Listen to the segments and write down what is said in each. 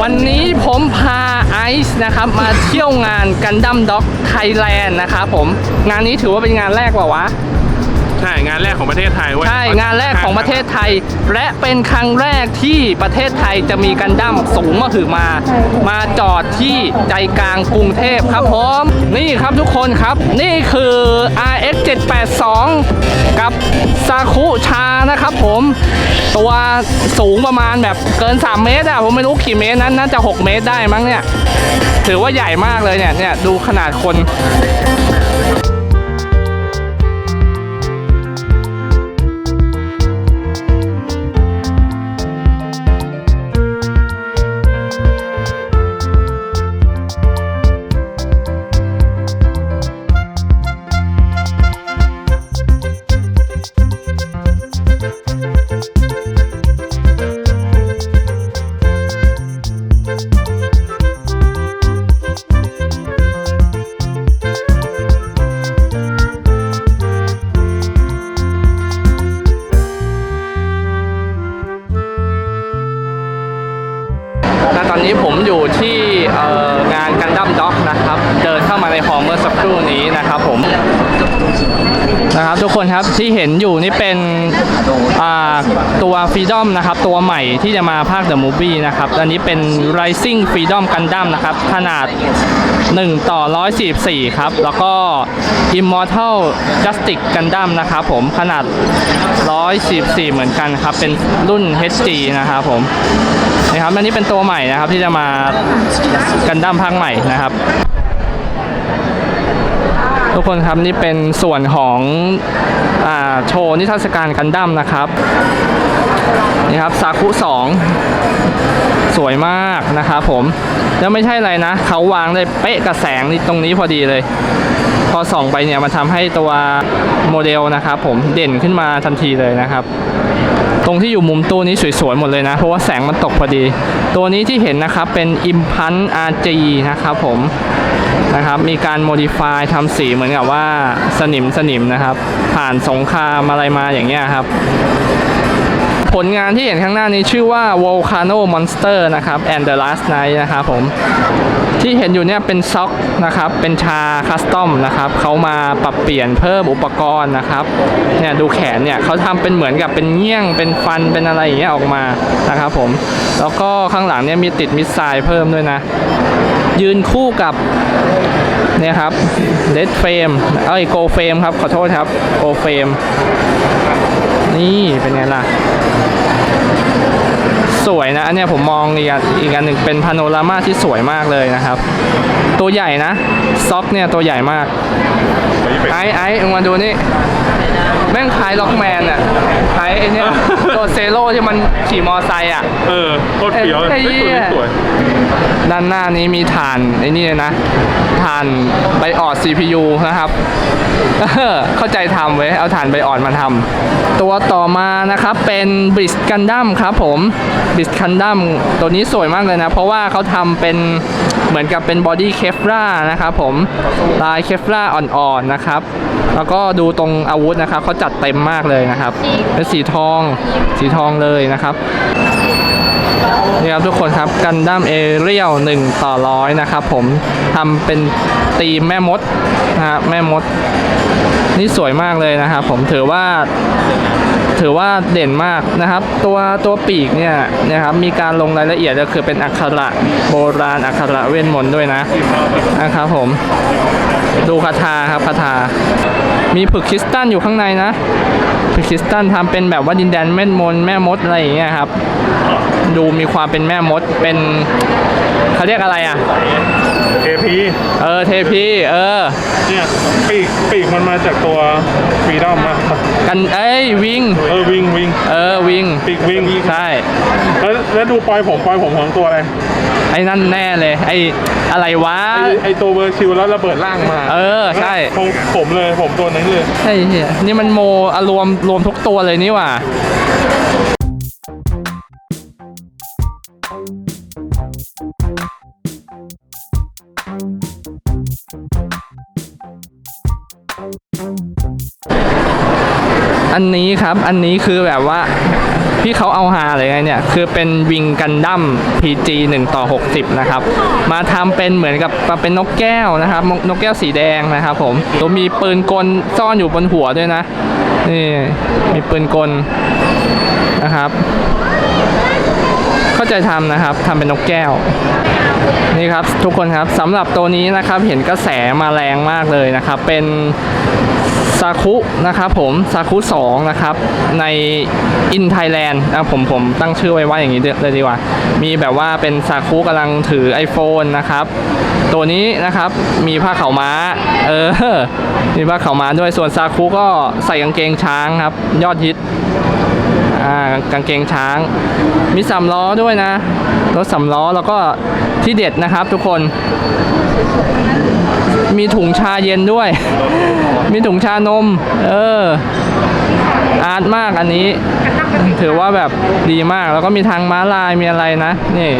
วันนี้ผมพาไอซ์นะครับมาเที่ยวงานกันดั้มด็อกไทยแลนด์นะครับผมงานนี้ถือว่าเป็นงานแรกเปล่าวะ ใช่งานแรกของประเทศไทยเว้ยใช่งานแรกของประเทศไทย และเป็นครั้งแรกที่ประเทศไทยจะมีกันดั้มสูงมาถือมา มาจอดที่ใจกลางกรุงเทพครับผมนี่ครับทุกคนครับ นี่คือ RX 782 กับซาคุชานะครับผม ตัวสูงประมาณแบบเกิน 3 เมตรอะผมไม่รู้กี่เมตรนั้นน่าจะ 6 เมตรได้มั้งเนี่ย ถือว่าใหญ่มากเลยเนี่ยเนี่ยดูขนาดคน นนี้ผมอยู่ที่งานกันดั้มด็อกนะครับ เดินเข้ามาในหอเมื่อสักครู่นี้นะครับผม นะครับทุกคนครับที่เห็นอยู่นี่เป็นตัวฟรีดอมนะครับตัวใหม่ที่จะมาภาค The Movie นะครับอันนี้เป็น Rising Freedom Gundam นะครับขนาด 1 ต่อ 144 ครับ แล้วก็ Immortal Justice Gundam นะครับผมขนาด 144 เหมือนกันครับ เป็นรุ่น HG นะครับผมนะครับอันนี้เป็นตัวใหม่นะครับที่จะมากันดั้มภาคใหม่นะครับ ทุกคนครับนี่เป็นส่วนของอโชว์นิทรรศการกันดั้มนะครับนี่ครับซาคุ2สวยมากนะครับผมแล้วไม่ใช่อะไรนะ เขาวางได้เป๊ะกับแสงนี่ตรงนี้พอดีเลย พอส่องไปเนี่ยมันทำให้ตัวโมเดลนะครับผมเด่นขึ้นมาทันทีเลยนะครับ ตรงที่อยู่มุมตู้นี้สวยๆหมดเลยนะ เพราะว่าแสงมันตกพอดี ตัวนี้ที่เห็นนะครับเป็น Impan RG นะครับผม นะครับ มีการ modify ทำสีเหมือนกับว่าสนิมสนิมนะครับ ผ่านสงครามอะไรมาอย่างเงี้ยครับ ผลงานที่เห็นข้างหน้านี้ชื่อว่า Volcano Monster นะครับ and the Last Night นะครับผมที่เห็นอยู่เนี่ยเป็นซ็อกนะครับ เป็นชาคัสตอมนะครับเขามาปรับเปลี่ยนเพิ่มอุปกรณ์นะครับ เนี่ยดูแขนเนี่ยเขาทำเป็นเหมือนกับเป็นเงี้ยง เป็นฟัน เป็นอะไรอย่างเงี้ยออกมานะครับผม แล้วก็ข้างหลังเนี่ยมีติดมิสไซล์เพิ่มด้วยนะ ยืนคู่กับเนี่ยครับเดดเฟรมเอ้ยโกเฟรมครับ ขอโทษครับโกเฟรมนี่เป็นไงล่ะ สวยนะ อันเนี้ยผมมองอีกอันอีกอันหนึ่งเป็นพาโนรามาที่สวยมากเลยนะครับ ตัวใหญ่นะ ซ็อกเนี่ยตัวใหญ่มาก ไอ้ไอ้มึงมาดูนี่ แม่งคล้ายล็อกแมนอะคล้ายไอ้เนี่ยตัวเซโร่ที่มันขี่มอไซค์อะเออโคตรเฟี้ยวเลยไอ้เหี้ย สวยด้านหน้านี้มีฐานไอ้นี่เลยนะฐานไบออด CPU นะครับเออเข้าใจทำไว้ยเอาฐานไบออดมาทำตัวต่อมานะครับเป็นบ i ิสกันดั้มครับผมบ i ิสกันดั้มตัวนี้สวยมากเลยนะ เพราะว่าเขาทำเป็นเหมือนกับเป็นบอดี้เคฟรานะครับผมลายเคฟราอ่อนๆนะครับ แล้วก็ดูตรงอาวุธนะครับเขาจัดเต็มมากเลยนะครับ เป็นสีทองสีทองเลยนะครับ นี่ครับทุกคนครับกันดั้มเอเรียล1ต่อร้อยนะครับผมทำเป็นตีมแม่มดนะฮะแม่มด นี่สวยมากเลยนะครับผมถือว่าถือว่าเด่นมากนะครับ ตัวตัวปีกเนี่ยนะครับมีการลงรายละเอียดก็คือเป็นอักขระโบราณอักขระเวทมนต์ด้วยนะนะครับผม ดูคาถาครับคาถามีผึกคริสตัลอยู่ข้างในนะ คริสตัลทำเป็นแบบว่าดินแดนเม็ดมนต์แม่มดอะไรอย่างเงี้ยครับ ดูมีความเป็นแม่มดเป็นเขาเรียกอะไรอะๆ KP เออเทพีเออ เนี่ยปีกปีกมันมาจากตัวฟรีดอมอะกันเอ้ยวิง เออวิงวิงเออวิง ปีกวิงใช่ แล้วแล้วดูปลอยผมปลอยผมของตัวอะไรไอ้นั่นแน่เลย ไอ้อะไรวะ ไอ้ไอตัวเวอร์ชิลแล้วระเบิดร่างมาเออใช่ ผมผมเลยผมตัวนั้นเลยใช่เหี้ยนี่มันโมอารวมรวมทุกตัวเลยนี่หว่าอันนี้ครับ อันนี้คือแบบว่า พี่เขาเอาหาเลยไงเนี่ย คือเป็นวิงกันดั้ม PG 1 ต่อ 60 นะครับ มาทำเป็นเหมือนกับมาเป็นนกแก้วนะครับนกนกแก้วสีแดงนะครับผมตัวมีปืนกลซ่อนอยู่บนหัวด้วยนะ นี่ มีปืนกลนะครับ เข้าใจทำนะครับทำเป็นนกแก้ว นี่ครับทุกคนครับสำหรับตัวนี้นะครับเห็นกระแสมาแรงมากเลยนะครับ เป็นซาคุนะครับผมซาคุ2นะครับในอินไทยแลนด์นะผมผมตั้งชื่อไว้ว่าอย่างนี้เลยดีกว่า มีแบบว่าเป็นซาคุกำลังถือ iPhone นะครับ ตัวนี้นะครับมีผ้าเขาม้า เออ มีผ้าเขาม้าด้วยส่วนซาคุก็ใส่กางเกงช้างครับ ยอดฮิต กางเกงช้าง มีสามล้อด้วยนะ รถสามล้อแล้วก็ที่เด็ดนะครับทุกคน มีถุงชาเย็นด้วย มีถุงชานม เออ อาร์ตมากอันนี้ ถือว่าแบบดีมากแล้วก็มีทางม้าลายมีอะไรนะ นี่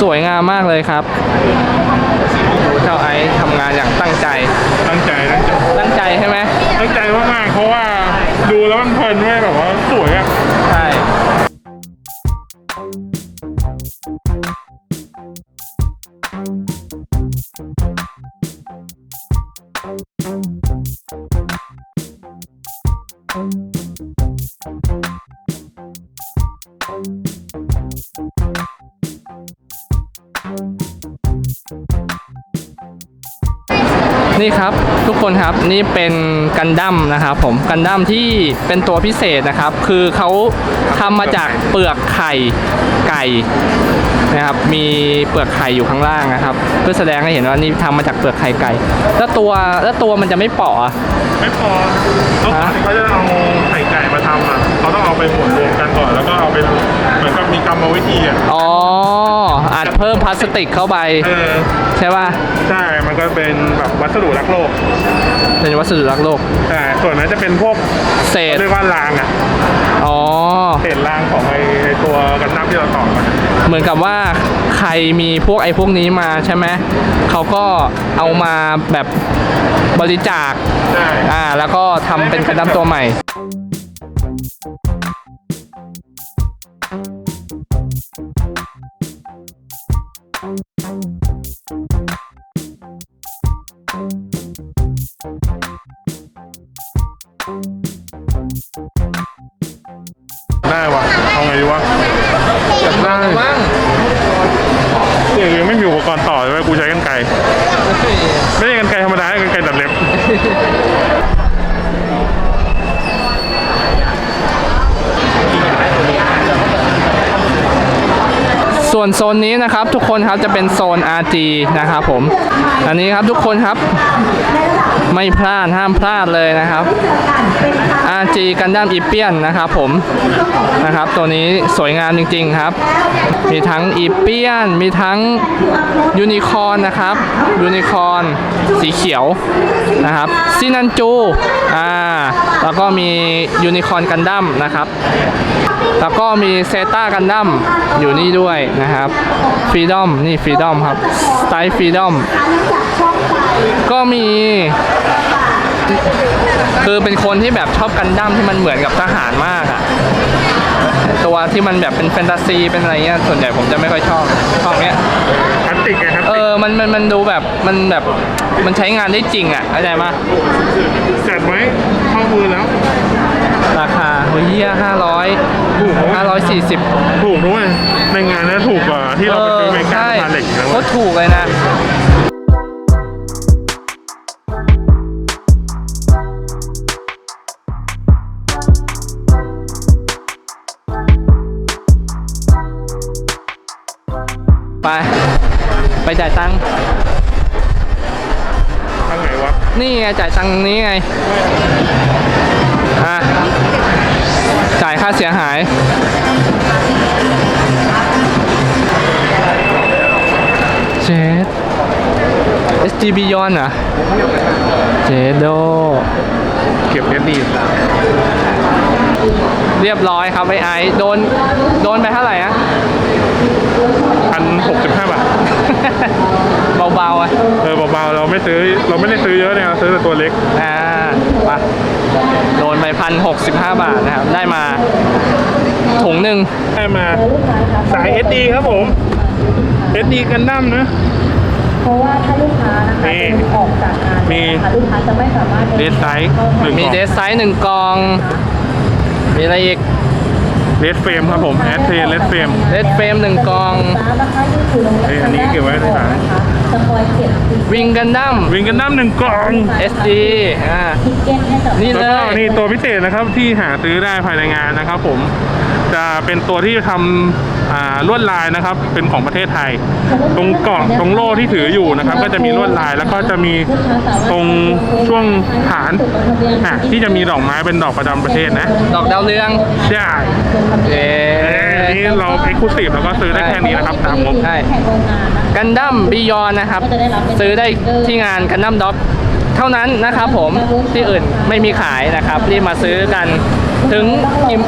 สวยงามมากเลยครับ นี่ครับทุกคนครับนี่เป็นกันดั้มนะครับผมกันดั้มที่เป็นตัวพิเศษนะครับ คือเขาทำมาจากเปลือกไข่ไก่นะครับมีเปลือกไข่อยู่ข้างล่างนะครับ เพื่อแสดงให้เห็นว่านี่ทำมาจากเปลือกไข่ไก่แล้วตัวแล้วตัวมันจะไม่เปาะอะไม่พอเขาก่อนที่เขาจะเอาไข่ไก่มาทำอะ เขาต้องเอาไปหมุนรวมกันก่อนแล้วก็เอาไปเหมือนกับมีกรรมวิธีอะอ๋ออัดเพิ่มพลาสติกเข้าไป เออใช่ป่ะใช่มันก็เป็นแบบวัสดุรักโลกเป็นวัสดุรักโลกใช่ส่วนนั้นจะเป็นพวกเศษเรียกว่ารางอะอ๋อเศษรางของไอ้ไอ้ตัวกันน้ำที่เราต่อมาเหมือนกับว่าใครมีพวกไอ้พวกนี้มาใช่ไหมเขาก็เอามาแบบบริจาคใช่อ่าแล้วก็ทำเป็นกระดัมตัวใหม่ ได้วะเอาไงดีวะได้มั้งเดี๋ยวยังไม่มีอุปกรณ์ต่อเลยกูใช้กันไกรไม่ใช่กันไกรธรรมดากันไกรตัดเล็บ ส่วนโซนนี้นะครับทุกคนครับจะเป็นโซน RG นะครับผม อันนี้ครับทุกคนครับไม่พลาดห้ามพลาดเลยนะครับ RG กันดั้มอีเปียนนะครับผมนะครับ ตัวนี้สวยงามจริง ๆครับ มีทั้งอีเปียน มีทั้งยูนิคอนนะครับยูนิคอนสีเขียวนะครับซินันจูอ่าแล้วก็มียูนิคอนกันดั้มนะครับ แล้วก็มีเซตากันดั้มอยู่นี่ด้วยนะครับฟรีดอมนี่ฟรีดอมครับสไตล์ฟรีดอมก็มี คือเป็นคนที่แบบชอบกันดั้มที่มันเหมือนกับทหารมากอะตัวที่มันแบบเป็นแฟนตาซีเป็นอะไรเงี้ยส่วนใหญ่ผมจะไม่ค่อยชอบชอบเนี้ยพลาสติกไงครับเออมันมันมันดูแบบมันแบบมันใช้งานได้จริงอะเข้าใจปะเสร็จไหมเ140ถูกด้วยในงานนั่นถูกกว่าที่เราไปซื้อเมกาพาเล็กแล้วก็ถูกเลยนะไป ไปจ่ายตังค์ทางไหนวะ นี่ไงจ่ายตังค์นี้ไง อะ จ่ายค่าเสียหาย เจด SG Beyond เหรอะ เจโด เก็บเน็ตดีเรียบร้อยครับไอ้ไอซ์โดน โดนไปเท่าไหร่อะพันหกสิบห้าบาท เบาๆอะ เออเบาๆเราไม่ซื้อ เราไม่ได้ซื้อเยอะเนี่ยเราซื้อแต่ตัวเล็ก อ่า ไปโดนไปพันหกสิบห้าบาทนะครับ ได้มาถุงหนึ่งได้มาสาย SD ครับผม SD กันดั้มนะ เพราะว่าถ้าลูกค้านะคะนี่เดินออกจากงานมี นะคะลูกค้าจะไม่สามารถเดสไซส์หนึ่งมีเดสไซส์หนึ่งกล่อง มีอะไรอีก เลสเฟรมครับผมแอดเทเลสเฟรมเลดเฟรมหนึ่งกล่องนะคะยืดถือลงเอ้ยอันนี้เก็บไว้ในสาย นะคะจะคอยเก็บวิงกันดั้ม วิงกันดั้มหนึ่งกล่อง SD อ่า ทิกเก็ตให้กับ นี่แล้วก็นี่ตัวพิเศษนะครับที่หาซื้อได้ภายในงานนะครับผม จะเป็นตัวที่ทำอ่าลวดลายนะครับ เป็นของประเทศไทย ตรงกล่องตรงโล่ที่ถืออยู่นะครับ ก็จะมีลวดลายแล้วก็จะมีตรงช่วงฐานอะที่จะมีดอกไม้เป็นดอกประจำประเทศนะ ดอกดาวเรืองใช่เอ๊เอ้ยอันนี้เราเอ็กซ์คลูซีฟแล้วก็ซื้อได้แค่นี้นะครับตามงบใช่แข่งโรงงานนะคะกันดั้มบิยอนนะครับก็จะได้รับเป็นซื้อได้ที่งานกันดั้มด็อกเท่านั้นนะครับผมที่อื่นไม่มีขายนะครับ รีบมาซื้อกันถึงกี่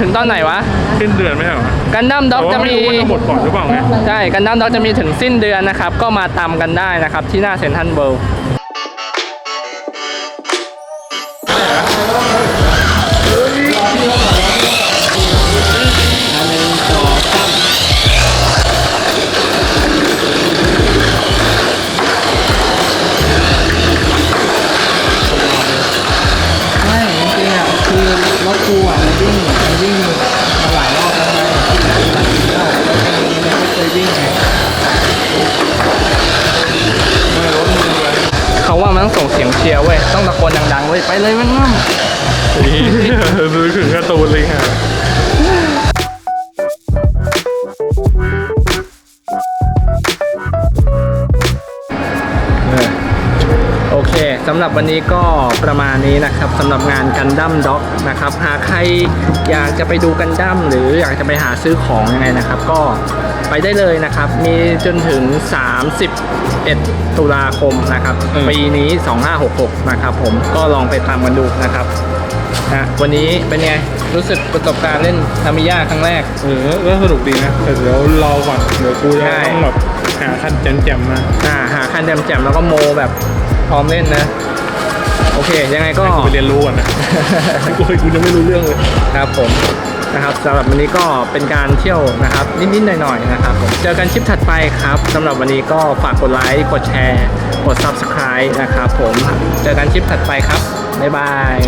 ถึงตอนไหนวะ สิ้นเดือนไม่ใช่เหรอกันดั้มด็อกแต่จะว่าไม่มีรู้ว่าจะหมดก่อนหรือเปล่าไง ใช่กันดั้มด็อกจะมีถึงสิ้นเดือนนะครับ ก็มาตามกันได้นะครับ ที่หน้าเซ็นทรัลเวิลด์ สำหรับวันนี้ก็ประมาณนี้นะครับสำหรับงานกันดั้มด็อกนะครับหากใครอยากจะไปดูกันดั้มหรืออยากจะไปหาซื้อของยังไงนะครับ ก็ไปได้เลยนะครับ มีจนถึง 31 ตุลาคมนะครับอืมปีนี้ 2566 นะครับผมก็ลองไปตามกันดูนะครับนะวันนี้เป็นไง รู้สึกประสบการณ์เล่นทามิยาครั้งแรก เออก็สนุกดีนะแต่เดี๋ยวรอก่อนเดี๋ยวกูจะใช่ต้องแบบหาคันแจ่มๆมาอ่าหาคันแจ่มๆแล้วก็โมแบบ พร้อมเล่นนะ โอเค ยังไงก็ให้กูไปเรียนรู้ก่อนนะกูกูยังไม่รู้เรื่องเลยครับผมนะครับสำหรับวันนี้ก็เป็นการเที่ยวนะครับ นิดๆหน่อยๆนะครับผมเจอกันคลิปถัดไปครับสำหรับวันนี้ก็ฝากกดไลค์กดแชร์ กด Subscribe นะครับผมเจอกันคลิปถัดไปครับ บ๊ายบาย